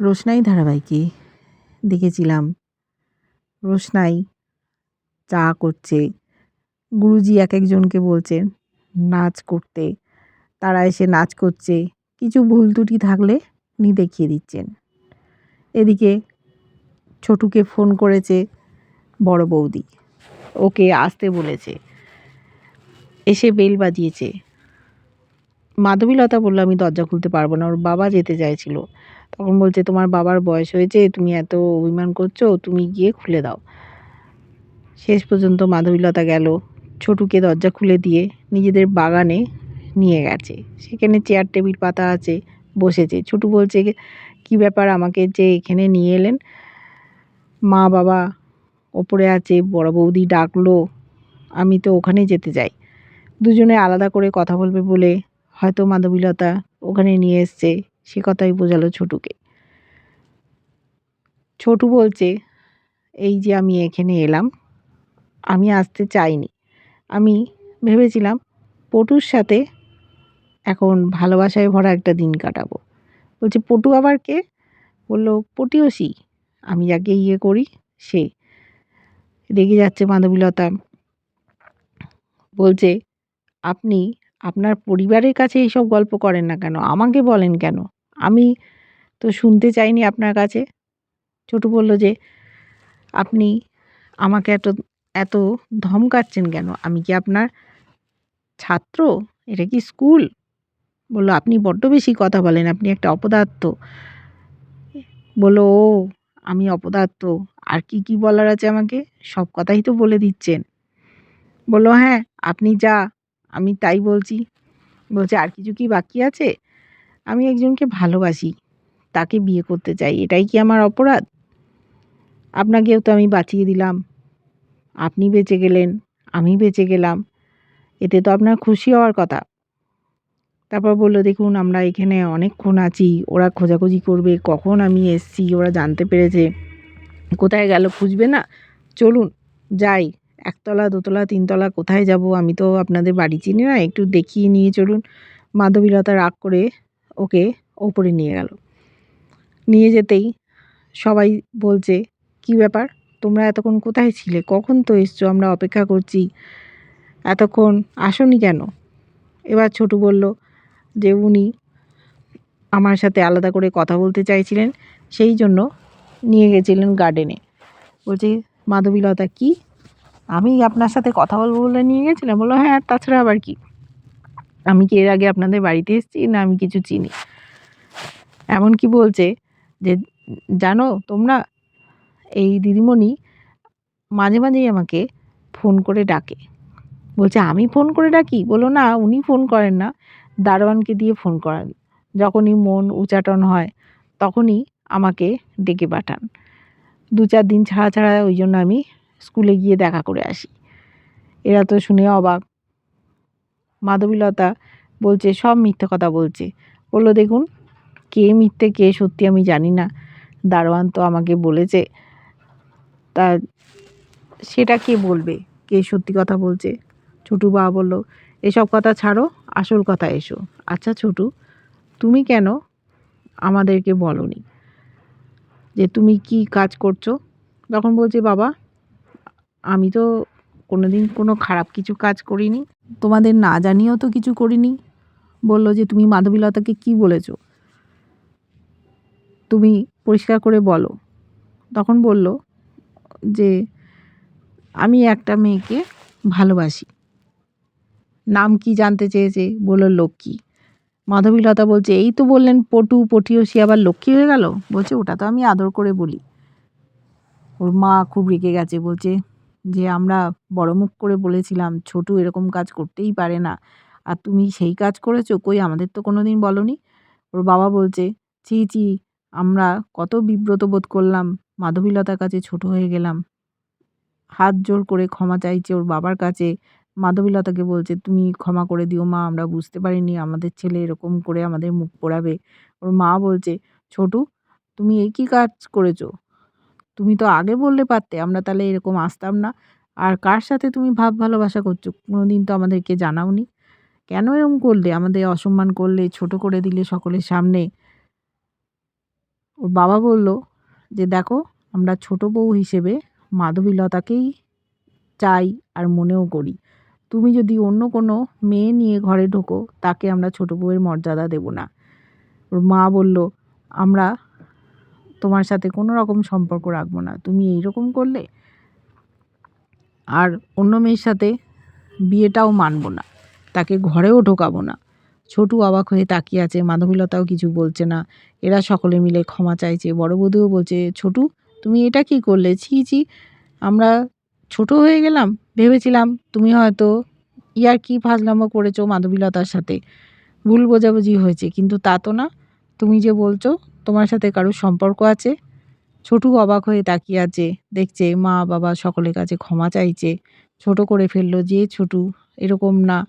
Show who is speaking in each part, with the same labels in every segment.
Speaker 1: রোশনাই ধারাবাহিকে দেখেছিলাম। রোশনাই চা করছে। গুরুজি এক একজনকে বলছেন, নাচ করতে। তারা এসে নাচ করছে। কিছু ভুল ত্রুটি থাকলে উনি দেখিয়ে দিচ্ছেন। এদিকে ছোটুকে ফোন করেছে বড় বৌদি। ওকে আসতে বলেছে। এসে বেল বাজিয়েছে। মাধবীলতা বলল, আমি দরজা খুলতে পারব না। ওর বাবা যেতে চাইছিল। তখন বলছে, তোমার বাবার বয়স হয়েছে, তুমি এত অভিমান করছ, তুমি গিয়ে খুলে দাও। শেষ পর্যন্ত মাধবীলতা গেল, ছোটুকে দরজা খুলে দিয়ে নিজেদের বাগানে নিয়ে গেছে। সেখানে চেয়ার টেবিল পাতা আছে, বসেছে। ছোটু বলছে, কি ব্যাপার আমাকে যে এখানে নিয়ে এলেন? মা বাবা ওপরে আছে, বড় বৌদি ডাকলো, আমি তো ওখানে যেতে চাই। দুজনে আলাদা করে কথা বলবে বলে হয়তো মাধবীলতা ওখানে নিয়ে এসছে। সে কথাই বোঝালো ছোটুকে। ছোটু বলছে, এই যে আমি এখানে এলাম, আমি আসতে চাইনি। আমি ভেবেছিলাম পটুর সাথে এখন ভালোবাসায় ভরা একটা দিন কাটাবো। বলছে, পটু আবার কে? বলল পটিয়সী আমি যাকে ইয়ে করি, সে। রেগে যাচ্ছে মাধবীলতা। বলছে, আপনি আপনার পরিবারের কাছে এইসব গল্প করেন না কেন? আমাকে বলেন কেন? আমি তো শুনতে চাইনি আপনার কাছে। ছোটু বলল যে, আপনি আমাকে এত এত ধমকাচ্ছেন কেন? আমি কি আপনার ছাত্র? এটা কি স্কুল? বলল, আপনি বড্ড বেশি কথা বলেন, আপনি একটা অপদার্থ। বলল, ও, আমি অপদার্থ। আর কি কি বলার আছে আমাকে? সব কথাই তো বলে দিচ্ছেন। বলল হ্যাঁ আপনি যা আমি তাই বলছি। বলছে, আর কিছু কি বাকি আছে? আমি একজনকে ভালোবাসি। তাকে বিয়ে করতে চাই। এটাই কি আমার অপরাধ? আপনাকেও তো আমি বাঁচিয়ে দিলাম। আপনি বেঁচে গেলেন। আমি বেঁচে গেলাম। এতে তো আপনার খুশি হওয়ার কথা। তারপর বলল, দেখুন, আমরা এখানে অনেকক্ষণ আছি। ওরা খোঁজাখুঁজি করবে। কখন আমি এসছি? ওরা জানতে পেরেছে। কোথায় গেল খুঁজবে না? চলুন, যাই। একতলা, দোতলা, তিনতলা কোথায় যাব আমি তো আপনাদের বাড়ি চিনি না, একটু দেখিয়ে নিয়ে চলুন। মাধবীলতা রাগ করে ওকে ওপরে নিয়ে গেল। নিয়ে যেতেই সবাই বলছে, কি ব্যাপার? তোমরা এতক্ষণ কোথায় ছিলে? কখন তো এসছো? আমরা অপেক্ষা করছি। এতক্ষণ আসনি কেন? এবার ছোটু বলল, যে উনি আমার সাথে আলাদা করে কথা বলতে চাইছিলেন, সেই জন্য নিয়ে গেছিলেন গার্ডেনে বলছে, মাধবীলতা, কি আমি আপনার সাথে কথা বলব বলে নিয়ে গেছিলাম। বলল হ্যাঁ তাছাড়া আবার কি? আমি কি এর আগে আপনাদের বাড়িতে এসেছি না আমি কিছু চিনি? এমন কি বলছে যে, জানো তোমরা, এই দিদিমণি মাঝে মাঝেই আমাকে ফোন করে ডাকে। বলছে, আমি ফোন করে ডাকি? বলো না, উনি ফোন করেন না। দারোয়ানকে দিয়ে ফোন করান। যখনই মন উচাটন হয়, তখনই আমাকে ডেকে পাঠান। দু চার দিন ছাড়া ছাড়া ওই জন্য আমি স্কুলে গিয়ে দেখা করে আসি। এরা তো শুনে অবাক। মাধবীলতা বলছে, সব মিথ্যে কথা বলছে। বলল, দেখুন, কে মিথ্যে, কে সত্যি আমি জানি না। দারোয়ান তো আমাকে বলেছে। তা সেটা কে বলবে? কে সত্যি কথা বলছে? ছোটু বাবা বলল, এসব কথা ছাড়ো, আসল কথা এসো। আচ্ছা ছোটু, তুমি কেন আমাদেরকে বলনি? যে তুমি কি কাজ করছ? তখন বলছে, বাবা আমি তো কোনো দিন কোনো খারাপ কিছু কাজ করিনি। তোমাদের না জানিয়েও তো কিছু করিনি। বলল যে তুমি মাধবীলতাকে কি বলেছ? তুমি পরিষ্কার করে বলো। তখন বলল যে, আমি একটা মেয়েকে ভালোবাসি। নাম কি জানতে চেয়েছে? বলল লক্ষ্মী। মাধবীলতা বলছে, এই তো বললেন পটু পটিয়সী আবার লক্ষ্মী হয়ে গেল? বলছে, ওটা তো আমি আদর করে বলি। ওর মা খুব রেগে গেছে, বলছে যে আমরা বড় মুখ করে বলেছিলাম, ছোটু এরকম কাজ করতেই পারে না। আর তুমি সেই কাজ করেছ? কই আমাদের তো কোনো দিন বলনি? ওর বাবা বলছে, ছি ছি, আমরা কত বিব্রত বোধ করলাম, মাধবীলতার কাছে ছোট হয়ে গেলাম। হাত জোর করে ক্ষমা চাইছে ওর বাবার কাছে। মাধবীলতাকে বলছে, তুমি ক্ষমা করে দিও মা, আমরা বুঝতে পারিনি আমাদের ছেলে এরকম করে আমাদের মুখ পোড়াবে। ওর মা বলছে, ছোটু, তুমি এই কী কাজ করেছ? তুমি তো আগে বললে পারতে, আমরা তাহলে এরকম আসতাম না। আর কার সাথে তুমি ভাব ভালোবাসা করছ? কোনো দিন তো আমাদেরকে জানাওনি। কেন এরকম করলে? আমাদের অসম্মান করলে, ছোট করে দিলে সকলের সামনে। ওর বাবা বলল যে, দেখো, আমরা ছোট বউ হিসেবে মাধবীলতাকেই চাই আর মনেও করি। তুমি যদি অন্য কোনো মেয়ে নিয়ে ঘরে ঢোকো, তাকে আমরা ছোট বউয়ের মর্যাদা দেব না। ওর মা বলল, আমরা তোমার সাথে কোনো রকম সম্পর্ক রাখব না। তুমি এই রকম করলে আর অন্য মেয়ের সাথে বিয়েটাও মানবো না। তাকে ঘরেও ঢোকাবো না। ছোটু অবাক হয়ে তাকিয়ে আছে, মাধবীলতাও কিছু বলছে না। এরা সকলে মিলে ক্ষমা চাইছে। বড় বধূও বলছে, ছোটু, তুমি এটা কি করলে? ছি ছি, আমরা ছোট হয়ে গেলাম। ভেবেছিলাম তুমি হয়তো ইয়ার কি ফাজলামো করেছ মাধবীলতার সাথে। ভুল বোঝাবুঝি হয়েছে, কিন্তু তা তো না। তুমি যে বলছো, তোমার সাথে কারোর সম্পর্ক আছে? ছোটু অবাক হয়ে তাকিয়ে আছে, দেখছে মা বাবা সকলের কাছে ক্ষমা চাইছে। ছোট করে ফেলল যে ছোটু, এরকম না।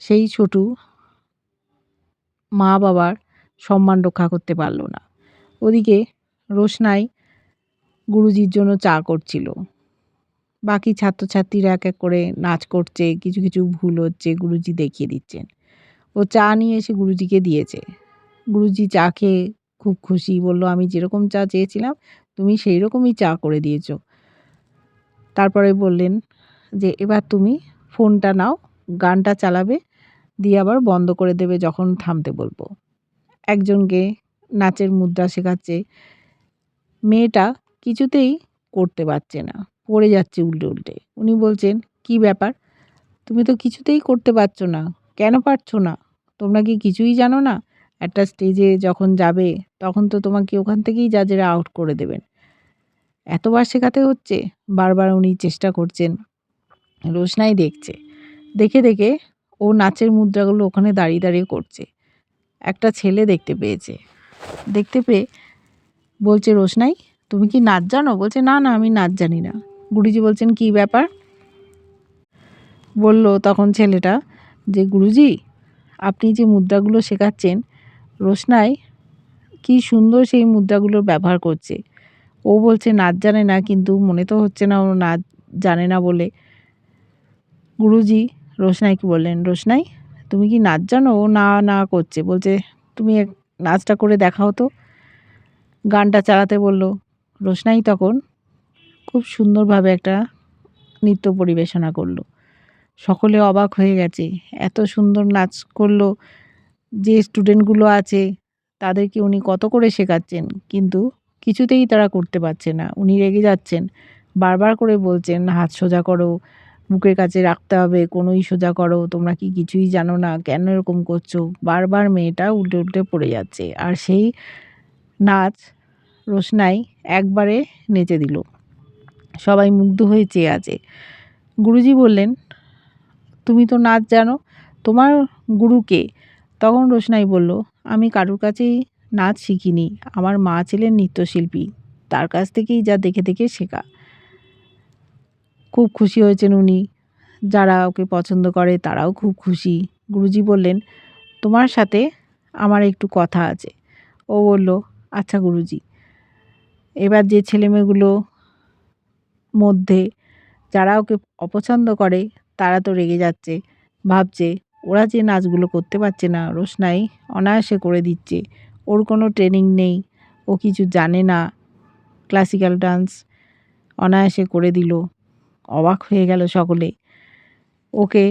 Speaker 1: সেই ছোটু মা বাবার সম্মান রক্ষা করতে পারল না। ওদিকে রোশনাই গুরুজির জন্য চা করছিল। বাকি ছাত্রছাত্রীরা এক এক করে নাচ করছে, কিছু কিছু ভুল হচ্ছে, গুরুজি দেখিয়ে দিচ্ছেন। ও চা নিয়ে এসে গুরুজিকে দিয়েছে। গুরুজি চা খেয়ে খুব খুশি। বলল, আমি যেরকম চা চেয়েছিলাম, তুমি সেই রকমই চা করে দিয়েছ। তারপরে বললেন যে, এবার তুমি ফোনটা নাও, গানটা চালাবে, দিয়ে আবার বন্ধ করে দেবে যখন থামতে বলব। একজনকে নাচের মুদ্রা শেখাচ্ছে। মেয়েটা কিছুতেই করতে পারছে না, পড়ে যাচ্ছে উল্টে উল্টে। উনি বলছেন, কি ব্যাপার? তুমি তো কিছুতেই করতে পারছ না, কেন পারছ না? তোমরা কি কিছুই জানো না? একটা স্টেজে যখন যাবে, তখন তো তোমাকে ওখান থেকেই জাজেরা আউট করে দেবেন। এতবার শেখাতে হচ্ছে, বারবার উনি চেষ্টা করছেন। রোশনাই দেখছে। দেখে দেখে ও নাচের মুদ্রাগুলো ওখানে দাঁড়িয়ে দাঁড়িয়ে করছে। একটা ছেলে দেখতে পেয়েছে। দেখতে পেয়ে বলছে, রোশনাই, তুমি কি নাচ জানো? বলছে, না না, আমি নাচ জানি না। গুরুজি বলছেন, কি ব্যাপার? বলল তখন ছেলেটা যে, গুরুজি, আপনি যে মুদ্রাগুলো শেখাচ্ছেন রোশনাই, কি সুন্দর সেই মুদ্রাগুলোর ব্যবহার করছে। ও বলছে, নাচ জানে না, কিন্তু মনে তো হচ্ছে না ও নাচ জানে না বলে। গুরুজি রোশনাইকে বললেন, রোশনাই, তুমি কি নাচ জানো? ও না না করছে। বলছে, তুমি নাচটা করে দেখাও তো। গানটা চালাতে বলল রোশনাই তখন খুব সুন্দরভাবে একটা নৃত্য পরিবেশনা করল। সকলে অবাক হয়ে গেছে, এত সুন্দর নাচ করল যে স্টুডেন্টগুলো আছে, তাদেরকে উনি কত করে শেখাচ্ছেন? কিন্তু কিছুতেই তারা করতে পারছে না। উনি রেগে যাচ্ছেন। বারবার করে বলছেন, হাত সোজা করো, বুকের কাছে রাখতে হবে, কোনোই সোজা করো, তোমরা কি কিছুই জানো না, কেন এরকম করছ? বারবার মেয়েটা উল্টে উল্টে পড়ে যাচ্ছে। আর সেই নাচ রোশনাই একবারে নেচে দিল। সবাই মুগ্ধ হয়ে চেয়ে আছে। গুরুজি বললেন, তুমি তো নাচ জানো, তোমার গুরুকে তখন রোশনাই বলল, আমি কারুর কাছেই নাচ শিখিনি। আমার মা ছিলেন নৃত্যশিল্পী। তার কাছ থেকেই যা দেখে দেখে শেখা। খুব খুশি হয়েছেন উনি। যারা ওকে পছন্দ করে তারাও খুব খুশি। গুরুজি বললেন, তোমার সাথে আমার একটু কথা আছে। ও বলল আচ্ছা গুরুজি। এবার যে ছেলেমেয়েগুলো মধ্যে যারা ওকে অপছন্দ করে, তারা তো রেগে যাচ্ছে, ভাবছে ওরা যে নাচগুলো করতে পারছে না, রোশনাই অনায়াসে করে দিচ্ছে। ওর কোনো ট্রেনিং নেই, ও কিছু জানে না। ক্লাসিক্যাল ডান্স অনায়াসে করে দিল। অবাক হয়ে গেল সকলে। ওকে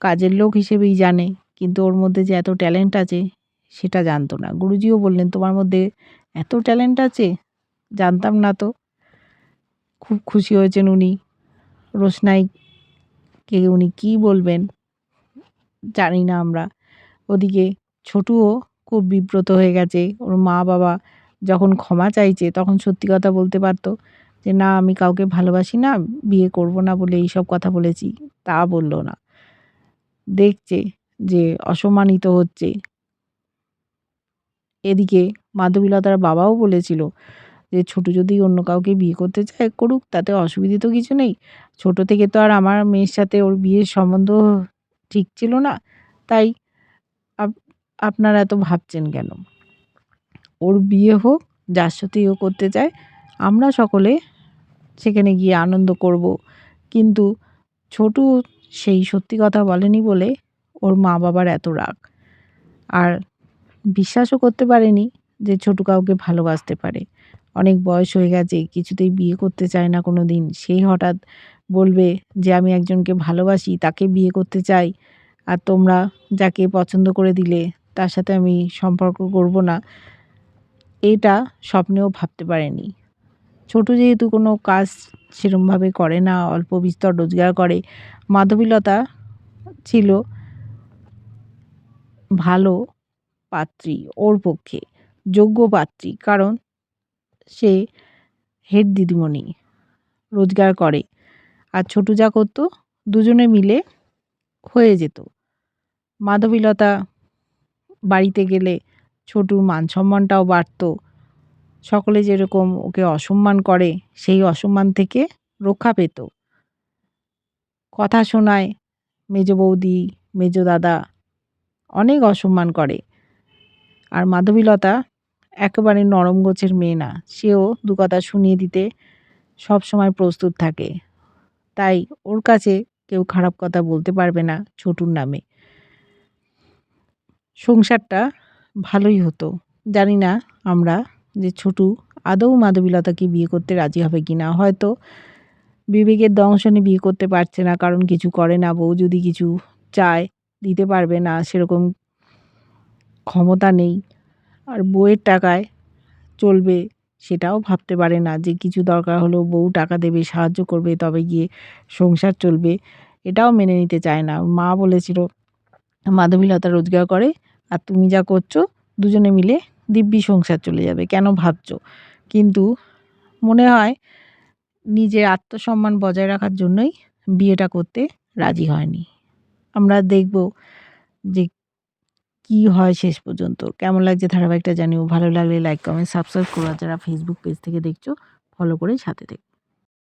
Speaker 1: কাজের লোক হিসেবেই জানে, কিন্তু ওর মধ্যে যে এত ট্যালেন্ট আছে, সেটা জানতো না। গুরুজিও বললেন, তোমার মধ্যে এত ট্যালেন্ট আছে? জানতাম না তো। খুব খুশি হয়েছেন উনি। রোশনাইকে উনি কী বলবেন? জানি না আমরা। ওদিকে ছোটুও খুব বিব্রত হয়ে গেছে। ওর মা বাবা যখন ক্ষমা চাইছে, তখন সত্যি কথা বলতে পারতো যে, না, আমি কাউকে ভালোবাসি না, বিয়ে করব না বলে এইসব কথা বলেছি। তা বলল না। দেখছে যে, অসম্মানিত হচ্ছে। এদিকে মাধবীলতার বাবাও বলেছিল যে, ছোটো যদি অন্য কাউকে বিয়ে করতে চায়, করুক, তাতে অসুবিধে তো কিছু নেই। ছোট থেকে তো আর আমার মেয়ের সাথে ওর বিয়ের সম্বন্ধ ঠিক ছিল না, তাই আপনারা এত ভাবছেন কেন? ওর বিয়ে হোক, যার সাথেই ও করতে চায়, আমরা সকলে সেখানে গিয়ে আনন্দ করব। কিন্তু ছোটু সেই সত্যি কথা বলেনি বলে ওর মা বাবার এত রাগ। আর বিশ্বাসও করতে পারেনি যে ছোট কাউকে ভালোবাসতে পারে। অনেক বয়স হয়ে গেছে, কিছুতেই বিয়ে করতে চায় না কোনো দিন সেই হঠাৎ বলবে যে, আমি একজনকে ভালোবাসি, তাকে বিয়ে করতে চাই, আর তোমরা যাকে পছন্দ করে দিলে, তার সাথে আমি সম্পর্ক করব না। এটা স্বপ্নেও ভাবতে পারেনি। ছোট যেহেতু কোনো কাজ সেরমভাবে করে না, অল্প বিস্তর রোজগার করে, মাধবীলতা ছিল ভালো পাত্রী, ওর পক্ষে যোগ্য পাত্রী, কারণ সে হেড দিদিমণি, রোজগার করে। আর ছোটু যা করতো, দুজনে মিলে হয়ে যেত। মাধবীলতা বাড়িতে গেলে ছোটুর মান সম্মানটাও বাড়তো। সকলে যেরকম ওকে অসম্মান করে, সেই অসম্মান থেকে রক্ষা পেত। কথা শোনায়, মেজ বৌদি, মেজ দাদা অনেক অসম্মান করে। আর মাধবীলতা একেবারে নরম গোছের মেয়ে না, সেও দু কথা শুনিয়ে দিতে সব সময় প্রস্তুত থাকে। তাই ওর কাছে কেউ খারাপ কথা বলতে পারবে না ছোটুর নামে। সংসারটা ভালোই হতো। জানি না আমরা যে ছোটু আদৌ মাধবীলতাকে বিয়ে করতে রাজি হবে কি না। হয়তো বিবেকের দংশনে বিয়ে করতে পারছে না, কারণ কিছু করে না, বউ যদি কিছু চায়, দিতে পারবে না, সেরকম ক্ষমতা নেই। আর বউয়ের টাকায় চলবে সেটাও ভাবতে পারে না যে কিছু দরকার হলেও বউ টাকা দেবে, সাহায্য করবে, তবে গিয়ে সংসার চলবে। এটাও মেনে নিতে চায় না। মা বলেছিল, মাধবীলতা রোজগার করে আর তুমি যা করছ, দুজনে মিলে দিব্যি সংসার চলে যাবে। কেন ভাবছ? কিন্তু মনে হয় নিজের আত্মসম্মান বজায় রাখার জন্যই বিয়েটা করতে রাজি হয়নি। আমরা দেখব যে কি হয় শেষ পর্যন্ত? কেমন লাগছে ধারাবাহিকটা জানিও? ভালো লাগলে লাইক কমেন্ট সাবস্ক্রাইব করো যারা ফেসবুক পেজ থেকে দেখছ ফলো করে সাথে দেখো